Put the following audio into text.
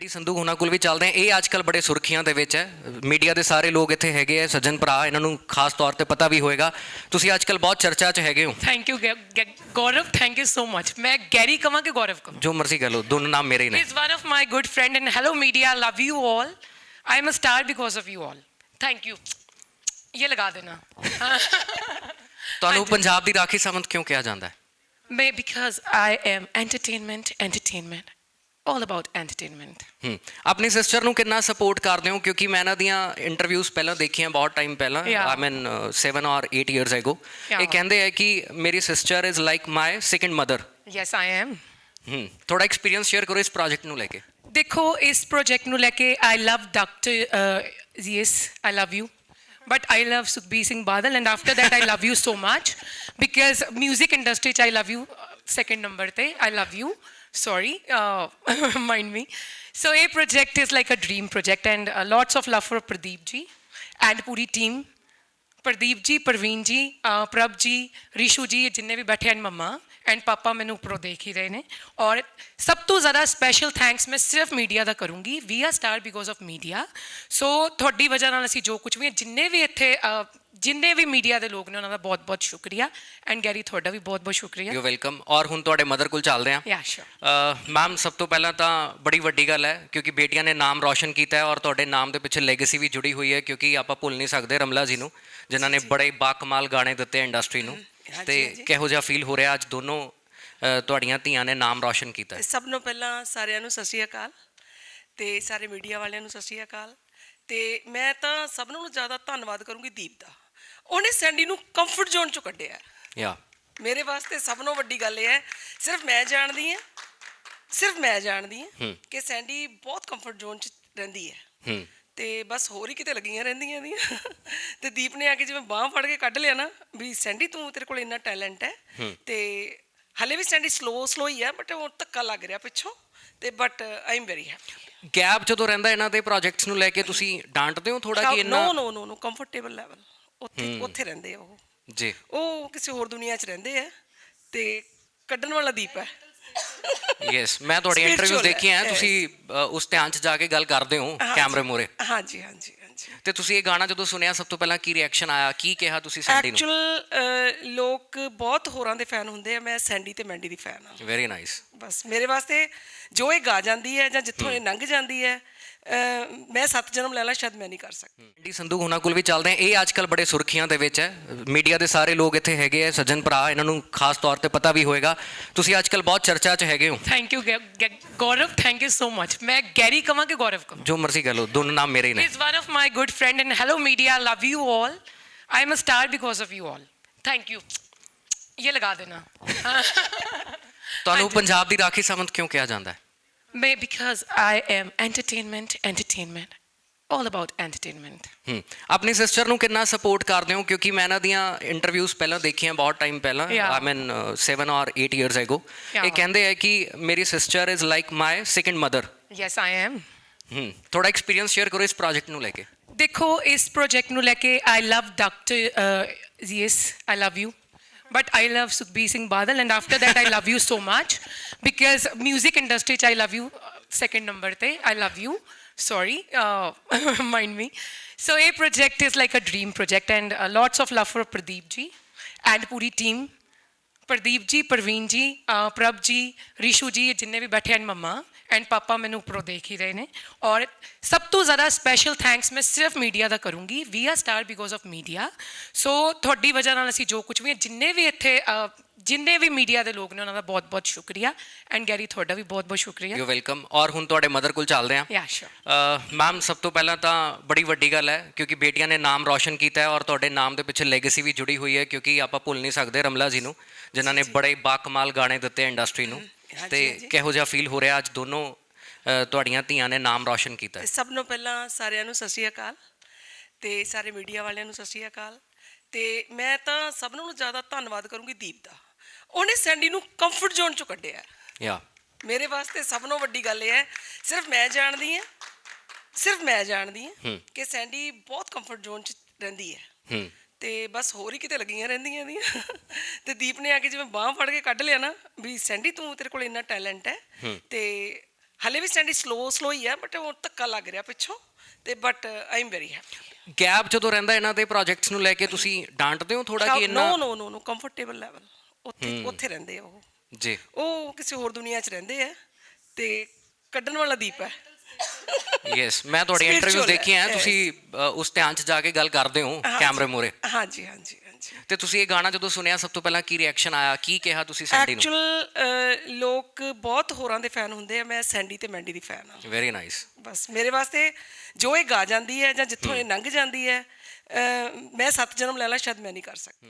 D Sandhu ਉਹਨਾਂ ਕੋਲ ਵੀ ਚੱਲਦੇ ਆ ਇਹ ਅੱਜਕੱਲ ਬੜੇ ਸੁਰਖੀਆਂ ਦੇ ਵਿੱਚ ਹੈ। ਮੀਡੀਆ ਦੇ ਸਾਰੇ ਲੋਕ ਇੱਥੇ ਹੈਗੇ ਆ ਸੱਜਣ ਭਰਾ ਇਹਨਾਂ ਨੂੰ ਖਾਸ ਤੌਰ ਤੇ ਪਤਾ ਵੀ ਹੋਏਗਾ। ਤੁਸੀਂ ਅੱਜਕੱਲ ਬਹੁਤ ਚਰਚਾ 'ਚ ਹੈਗੇ ਹੋ। Thank you Gaurav thank you so much ਮੈਂ ਗੈਰੀ ਕਵਾਂ ਕਿ ਗੌਰਵ ਕਵਾਂ? ਜੋ ਮਰਜ਼ੀ ਕਹ ਲਓ ਦੋਨੋਂ ਨਾਮ ਮੇਰੇ ਨੇ। Is one of my good friend and hello media love you all I am a star because of you all thank you ਇਹ ਲਗਾ ਦੇਣਾ ਤੁਹਾਨੂੰ ਪੰਜਾਬ ਦੀ ਰਾਖੀ ਸਮਝ ਕਿਉਂ ਕਿਹਾ ਜਾਂਦਾ ਹੈ? ਮੈਂ because I am entertainment entertainment all about entertainment. ਹੂੰ। ਆਪਣੀ ਸਿਸਟਰ ਨੂੰ ਕਿੰਨਾ ਸਪੋਰਟ ਕਰਦੇ ਹੋ? ਕਿਉਂਕਿ ਮੈਂ ਇਹਨਾਂ ਦੀਆਂ ਇੰਟਰਵਿਊਜ਼ ਪਹਿਲਾਂ ਦੇਖੀਆਂ ਬਹੁਤ ਟਾਈਮ ਪਹਿਲਾਂ. ਆਈ ਮੀਨ 7 ਔਰ 8 ਇਅਰਸ ਐਗੋ. ਇਹ ਕਹਿੰਦੇ ਆ ਕਿ ਮੇਰੀ sister is like my second mother yes I am. ਹੂੰ। ਥੋੜਾ ਐਕਸਪੀਰੀਅੰਸ ਸ਼ੇਅਰ ਕਰੋ ਇਸ ਪ੍ਰੋਜੈਕਟ ਨੂੰ ਲੈ ਕੇ। ਦੇਖੋ ਇਸ ਪ੍ਰੋਜੈਕਟ ਨੂੰ ਲੈ ਕੇ I love doctor yes I love you but I love Sukhbir Singh Badal and after that I love you so much because 뮤직 industry ਚ I love you second number ਤੇ I love you sorry mind me so ਇਹ project is like a dream project and lots of love for Pradeep ji and Puri team Pradeep ji Praveen ਜੀ ਅਹ ਪ੍ਰਭ ਜੀ ਰਿਸ਼ੂ ਜੀ ਜਿੰਨੇ ਵੀ ਬੈਠੇ ਹਨ ਮੰਮਾ ਐਂਡ ਪਾਪਾ ਮੈਨੂੰ ਉੱਪਰੋਂ ਦੇਖ ਹੀ ਰਹੇ ਨੇ ਔਰ ਸਭ ਤੋਂ ਜ਼ਿਆਦਾ ਸਪੈਸ਼ਲ ਥੈਂਕਸ ਮੈਂ ਸਿਰਫ ਮੀਡੀਆ ਦਾ ਕਰੂੰਗੀ we are star because of media so ਤੁਹਾਡੀ ਵਜ੍ਹਾ ਨਾਲ ਅਸੀਂ ਜੋ ਕੁਝ ਵੀ ਜਿੰਨੇ ਵੀ ਇੱਥੇ ਜਿੰਨੇ ਵੀ ਮੀਡੀਆ ਦੇ ਲੋਕ ਨੇ ਉਹਨਾਂ ਦਾ ਬਹੁਤ ਬਹੁਤ ਸ਼ੁਕਰੀਆ। ਐਂਡ ਗੈਰੀ ਤੁਹਾਡਾ ਵੀ ਬਹੁਤ ਬਹੁਤ ਸ਼ੁਕਰੀਆ। ਯੂ ਵੈਲਕਮ ਔਰ ਹੁਣ ਤੁਹਾਡੇ ਮਦਰ ਕੋਲ ਚੱਲਦੇ ਹਾਂ। ਯਾ ਸ਼ੋਰ ਮੈਮ ਸਭ ਤੋਂ ਪਹਿਲਾਂ ਤਾਂ ਬੜੀ ਵੱਡੀ ਗੱਲ ਹੈ ਕਿਉਂਕਿ ਬੇਟੀਆਂ ਨੇ ਨਾਮ ਰੌਸ਼ਨ ਕੀਤਾ ਹੈ ਔਰ ਤੁਹਾਡੇ ਨਾਮ ਦੇ ਪਿੱਛੇ ਲੈਗੇਸੀ ਵੀ ਜੁੜੀ ਹੋਈ ਹੈ ਕਿਉਂਕਿ ਆਪਾਂ ਭੁੱਲ ਨਹੀਂ ਸਕਦੇ ਰਮਲਾ ਜੀ ਨੂੰ ਜਿਨ੍ਹਾਂ ਨੇ ਬੜੇ ਬਾਕਮਾਲ ਗਾਣੇ ਦਿੱਤੇ ਇੰਡਸਟਰੀ ਨੂੰ। ਤੇ ਕਿਹੋ ਜਿਹਾ ਫੀਲ ਹੋ ਰਿਹਾ ਅੱਜ ਦੋਨੋਂ ਅ, ਤੁਹਾਡੀਆਂ ਧੀਆਂ ਨੇ ਨਾਮ ਰੌਸ਼ਨ ਕੀਤਾ ਹੈ। ਸਭ ਨੂੰ ਪਹਿਲਾਂ ਸਾਰਿਆਂ ਨੂੰ ਸਤਿ ਸ਼੍ਰੀ ਅਕਾਲ ਤੇ ਸਾਰੇ ਮੀਡੀਆ ਵਾਲਿਆਂ ਨੂੰ ਸਤਿ ਸ਼੍ਰੀ ਅਕਾਲ। ਤੇ ਮੈਂ ਤਾਂ ਸਭ ਨਾਲੋਂ ਜ਼ਿਆਦਾ ਧੰਨਵਾਦ ਕਰੂੰਗੀ ਦੀਪ ਦਾ। ਉਹਨੇ ਸੈਂਡੀ ਨੂੰ ਕੰਫਰਟ ਜ਼ੋਨ ਚੋਂ ਕੱਢਿਆ। ਯਾ ਮੇਰੇ ਵਾਸਤੇ ਸਭ ਨਾਲੋਂ ਵੱਡੀ ਗੱਲ ਇਹ ਹੈ ਸਿਰਫ ਮੈਂ ਜਾਣਦੀ ਹਾਂ ਸਿਰਫ ਮੈਂ ਜਾਣਦੀ ਹਾਂ ਕਿ ਸੈਂਡੀ ਬਹੁਤ ਕੰਫਰਟ ਜ਼ੋਨ 'ਚ ਰਹਿੰਦੀ ਹੈ। ਤੇ ਬਸ ਹੋਰ ਹੀ ਕਿਤੇ ਲੱਗੀਆਂ ਰਹਿੰਦੀਆਂ ਦੀਆਂ ਤੇ ਦੀਪ ਨੇ ਆ ਕੇ ਜਿਵੇਂ ਬਾਹ ਫੜ ਕੇ ਕੱਢ ਲਿਆ ਨਾ ਵੀ ਸੈਂਡੀ ਤੂੰ ਤੇਰੇ ਕੋਲ ਇੰਨਾ ਟੈਲੈਂਟ ਹੈ। ਤੇ ਹਲੇ ਵੀ ਸੈਂਡੀ ਸਲੋ ਸਲੋ ਹੀ ਹੈ ਬਟ ਉਹ ਧੱਕਾ ਲੱਗ ਰਿਹਾ ਪਿੱਛੋਂ। ਤੇ but I am very happy gap ਜਦੋਂ ਰਹਿੰਦਾ ਇਹਨਾਂ ਦੇ ਪ੍ਰੋਜੈਕਟਸ ਨੂੰ ਲੈ ਕੇ ਤੁਸੀਂ ਡਾਂਟਦੇ ਹੋ ਥੋੜਾ ਕਿ ਇੰਨਾ ਨੋ ਨੋ ਨੋ ਨੋ ਕੰਫਰਟੇਬਲ ਲੈਵਲ ਉੱਥੇ ਉੱਥੇ ਰਹਿੰਦੇ ਆ ਉਹ। ਜੀ। ਉਹ ਕਿਸੇ ਹੋਰ ਦੁਨੀਆ 'ਚ ਰਹਿੰਦੇ ਆ ਤੇ ਕੱਢਣ ਵਾਲਾ ਦੀਪ ਹੈ। ਯੈਸ ਮੈਂ ਤੁਹਾਡੀ ਇੰਟਰਵਿਊ ਹੈ, ਦੇਖੀਆਂ yes. ਤੁਸੀਂ ਉਸ ਧਿਆਨ 'ਚ ਜਾ ਕੇ ਗੱਲ ਕਰਦੇ ਹੋ ਕੈਮਰੇ ਮੂਹਰੇ। ਹਾਂਜੀ ਹਾਂਜੀ ਹਾਂਜੀ। ਤੇ ਤੁਸੀਂ ਇਹ ਗਾਣਾ ਜਦੋਂ ਸੁਣਿਆ ਸਭ ਤੋਂ ਪਹਿਲਾਂ ਕੀ ਰਿਐਕਸ਼ਨ ਆਇਆ? ਕੀ ਕਿਹਾ ਤੁਸੀਂ ਸੈਂਡੀ ਨੂੰ? ਐਕਚੁਅਲ ਲੋਕ ਬਹੁਤ ਹੋਰਾਂ ਦੇ ਫੈਨ ਹੁੰਦੇ ਆ ਮੈਂ ਸੈਂਡੀ ਤੇ ਮੈਂਡੀ ਦੀ ਫੈਨ ਆ। ਵੈਰੀ ਨਾਈਸ ਬਸ ਮੇਰੇ ਵਾਸਤੇ ਜੋ ਇਹ ਗਾ ਜਾਂਦੀ ਹੈ ਜਾਂ ਜਿੱਥੋਂ ਇਹ ਲੰਘ ਜਾਂਦੀ ਹੈ ਮੈਂ ਸੱਤ ਜਨਮ ਲੈ ਲਾ ਸ਼ਾਇਦ ਮੈਂ ਨਹੀਂ ਕਰ ਸਕਦੀ। ਡੀ ਸੰਧੂ ਹੁਣਾਂ ਕੋਲ ਵੀ ਚੱਲਦੇ ਆ। ਇਹ ਅੱਜਕੱਲ ਬੜੇ ਸੁਰਖੀਆਂ ਦੇ ਵਿੱਚ ਹੈ। ਮੀਡੀਆ ਦੇ ਸਾਰੇ ਲੋਕ ਇੱਥੇ ਹੈਗੇ ਆ ਸੱਜਣ ਭਰਾ ਇਹਨਾਂ ਨੂੰ ਖਾਸ ਤੌਰ ਤੇ ਪਤਾ ਵੀ ਹੋਏਗਾ। ਤੁਸੀਂ ਅੱਜਕੱਲ ਬਹੁਤ ਚਰਚਾ 'ਚ ਹੈਗੇ ਹੋ। Thank you Gaurav thank you so much ਮੈਂ ਗੈਰੀ ਕਵਾਂ ਕਿ ਗੌਰਵ ਕਵਾਂ? ਜੋ ਮਰਜ਼ੀ ਕਹ ਲਓ ਦੋਨੋਂ ਨਾਮ ਮੇਰੇ ਹੀ ਨੇ is one of my good friend and hello media love you all. I am a star because of you all. Thank you. ये लगा देना ਤੁਹਾਨੂੰ ਪੰਜਾਬ ਦੀ ਰਾਖੀ ਸਾਵੰਤ ਕਿਉਂ ਕਿਹਾ ਜਾਂਦਾ ਹੈ मैं because I am entertainment entertainment all about entertainment ਹੂੰ ਆਪਣੀ ਸਿਸਟਰ ਨੂੰ ਕਿੰਨਾ ਸਪੋਰਟ ਕਰਦੇ ਹੋ ਕਿਉਂਕਿ ਮੈਂ ਇਹਨਾਂ ਦੀਆਂ ਇੰਟਰਵਿਊਜ਼ ਪਹਿਲਾਂ ਦੇਖੀਆਂ ਬਹੁਤ ਟਾਈਮ ਪਹਿਲਾਂ Yeah. ਆਈ ਮੀਨ 7 ਔਰ 8 ਇਅਰਸ ਐਗੋ ਇਹ Yeah. ਕਹਿੰਦੇ ਆ ਕਿ ਮੇਰੀ sister is like my second mother yes I am ਹੂੰ ਥੋੜਾ ਐਕਸਪੀਰੀਅੰਸ ਸ਼ੇਅਰ ਕਰੋ ਇਸ ਪ੍ਰੋਜੈਕਟ ਨੂੰ ਲੈ ਕੇ ਦੇਖੋ ਇਸ ਪ੍ਰੋਜੈਕਟ ਨੂੰ ਲੈ ਕੇ I love doctor yes I love you but I love Sukhbir Singh Badal and after that I love you so much. Because music industry I love you uh, second number te I love you. Sorry uh, mind me. So a project is like a dream project and uh, lots of love for Pradeep ji and puri team. Pradeep ji Parveen ji uh, Prab ji Rishu ji jinne bhi baithe and mamma and ਪਾਪਾ ਮੈਨੂੰ ਉੱਪਰੋਂ ਦੇਖ ਹੀ ਰਹੇ ਨੇ ਔਰ ਸਭ ਤੋਂ ਜ਼ਿਆਦਾ special thanks ਮੈਂ ਸਿਰਫ ਮੀਡੀਆ ਦਾ ਕਰੂੰਗੀ we are star because of media so ਤੁਹਾਡੀ ਵਜ੍ਹਾ ਨਾਲ ਅਸੀਂ ਜੋ ਕੁਝ ਵੀ ਜਿੰਨੇ ਵੀ ਇੱਥੇ ਜਿੰਨੇ ਵੀ ਮੀਡੀਆ ਦੇ ਲੋਕ ਨੇ ਉਹਨਾਂ ਦਾ ਬਹੁਤ ਬਹੁਤ ਸ਼ੁਕਰੀਆ ਐਂਡ ਗੈਰੀ ਤੁਹਾਡਾ ਵੀ ਬਹੁਤ ਬਹੁਤ ਸ਼ੁਕਰੀਆ ਯੂ ਵੈਲਕਮ ਔਰ ਹੁਣ ਤੁਹਾਡੇ ਮਦਰ ਕੋਲ ਚੱਲਦੇ ਹਾਂ ਯਾ ਸ਼ੋਰ ਮੈਮ ਸਭ ਤੋਂ ਪਹਿਲਾਂ ਤਾਂ ਬੜੀ ਵੱਡੀ ਗੱਲ ਹੈ ਕਿਉਂਕਿ ਬੇਟੀਆਂ ਨੇ ਨਾਮ ਰੌਸ਼ਨ ਕੀਤਾ ਹੈ ਔਰ ਤੁਹਾਡੇ ਨਾਮ ਦੇ ਪਿੱਛੇ ਲੈਗੇਸੀ ਵੀ ਜੁੜੀ ਹੋਈ ਹੈ ਕਿਉਂਕਿ ਆਪਾਂ ਭੁੱਲ ਨਹੀਂ ਸਕਦੇ ਰਮਲਾ ਜੀ ਨੂੰ ਜਿਨ੍ਹਾਂ ਨੇ ਬੜੇ ਬਾਕਮਾਲ ਗਾਣੇ ਦਿੱਤੇ ਇੰਡਸਟਰੀ ਨੂੰ ਤੇ ਕਿਹੋ ਜਿਹਾ ਫੀਲ ਹੋ ਰਿਹਾ ਅੱਜ ਦੋਨੋਂ ਤੁਹਾਡੀਆਂ ਧੀਆਂ ਨੇ ਨਾਮ ਰੌਸ਼ਨ ਕੀਤਾ? ਤੇ ਸਭ ਨੂੰ ਪਹਿਲਾਂ ਸਾਰਿਆਂ ਨੂੰ ਸਤਿ ਸ਼੍ਰੀ ਅਕਾਲ ਤੇ ਸਾਰੇ ਮੀਡੀਆ ਵਾਲਿਆਂ ਨੂੰ ਸਤਿ ਸ਼੍ਰੀ ਅਕਾਲ ਤੇ ਮੈਂ ਤਾਂ ਸਭ ਨਾਲੋਂ ਜ਼ਿਆਦਾ ਧੰਨਵਾਦ ਕਰੂੰਗੀ ਦੀਪ ਦਾ। ਉਹਨੇ ਸੈਂਡੀ ਨੂੰ ਕੰਫਰਟ ਜ਼ੋਨ ਚੋਂ ਕੱਢਿਆ ਯਾ। ਮੇਰੇ ਵਾਸਤੇ ਸਭ ਨਾਲੋਂ ਵੱਡੀ ਗੱਲ ਇਹ ਹੈ ਸਿਰਫ ਮੈਂ ਜਾਣਦੀ ਹਾਂ ਸਿਰਫ ਮੈਂ ਜਾਣਦੀ ਹਾਂ ਕਿ ਸੈਂਡੀ ਬਹੁਤ ਕੰਫਰਟ ਜ਼ੋਨ 'ਚ ਰਹਿੰਦੀ ਹੈ। ਹੂੰ। ਤੇ ਬਸ ਹੋਰ ਹੀ ਕਿਤੇ ਲੱਗੀਆਂ ਰਹਿੰਦੀਆਂ ਦੀਆਂ ਤੇ ਦੀਪ ਨੇ ਆ ਕੇ ਜਿਵੇਂ ਬਾਹ ਫੜ ਕੇ ਕੱਢ ਲਿਆ ਨਾ ਵੀ ਸੈਂਡੀ ਤੂੰ ਤੇਰੇ ਕੋਲ ਇੰਨਾ ਟੈਲੈਂਟ ਹੈ। ਤੇ ਹਲੇ ਵੀ ਸੈਂਡੀ ਸਲੋ ਸਲੋ ਹੀ ਹੈ ਬਟ ਉਹ ਧੱਕਾ ਲੱਗ ਰਿਹਾ ਪਿੱਛੋਂ। ਤੇ but I am very happy gap ਜਦੋਂ ਰਹਿੰਦਾ ਇਹਨਾਂ ਦੇ ਪ੍ਰੋਜੈਕਟਸ ਨੂੰ ਲੈ ਕੇ ਤੁਸੀਂ ਡਾਂਟਦੇ ਹੋ ਥੋੜਾ ਕਿ ਇੰਨਾ? ਨੋ ਨੋ ਨੋ ਨੋ ਕੰਫਰਟੇਬਲ ਲੈਵਲ ਉੱਥੇ ਉੱਥੇ ਰਹਿੰਦੇ ਆ ਉਹ। ਜੀ। ਉਹ ਕਿਸੇ ਹੋਰ ਦੁਨੀਆ 'ਚ ਰਹਿੰਦੇ ਆ। ਤੇ ਕੱਢਣ ਵਾਲਾ ਦੀਪ ਹੈ। ਯੈਸ ਮੈਂ ਤੁਹਾਡੀ ਇੰਟਰਵਿਊ Spiritual ਹੈ, ਦੇਖੀ ਆ yes. ਤੁਸੀਂ ਅ, ਉਸ ਧਿਆਨ 'ਚ ਜਾ ਕੇ ਗੱਲ ਕਰਦੇ ਹੋ। ਕੈਮਰੇ ਮੂਹਰੇ। ਹਾਂਜੀ ਹਾਂਜੀ ਹਾਂਜੀ। ਤੇ ਤੁਸੀਂ ਇਹ ਗਾਣਾ ਜਦੋਂ ਸੁਣਿਆ ਸਭ ਤੋਂ ਪਹਿਲਾਂ ਕੀ ਰਿਐਕਸ਼ਨ ਆਇਆ? ਕੀ ਕਿਹਾ ਤੁਸੀਂ ਸੈਂਡੀ ਨੂੰ? ਐਕਚੁਅਲ ਲੋਕ ਬਹੁਤ ਹੋਰਾਂ ਦੇ ਫੈਨ ਹੁੰਦੇ ਆ ਮੈਂ ਸੈਂਡੀ ਤੇ ਮੈਂਡੀ ਦੀ ਫੈਨ ਆ ਵੈਰੀ ਨਾਈਸ ਬਸ ਮੇਰੇ ਵਾਸਤੇ ਜੋ ਇਹ ਗਾ ਜਾਂਦੀ ਹੈ ਜਾਂ ਜਿੱਥੋਂ ਇਹ ਲੰਘ ਜਾਂਦੀ ਹੈ ਅਹ, ਮੈਂ ਸੱਤ ਜਨਮ ਲੈ ਲਾ ਸ਼ਾਇਦ ਮੈਂ ਨਹੀਂ ਕਰ ਸਕਦੀ।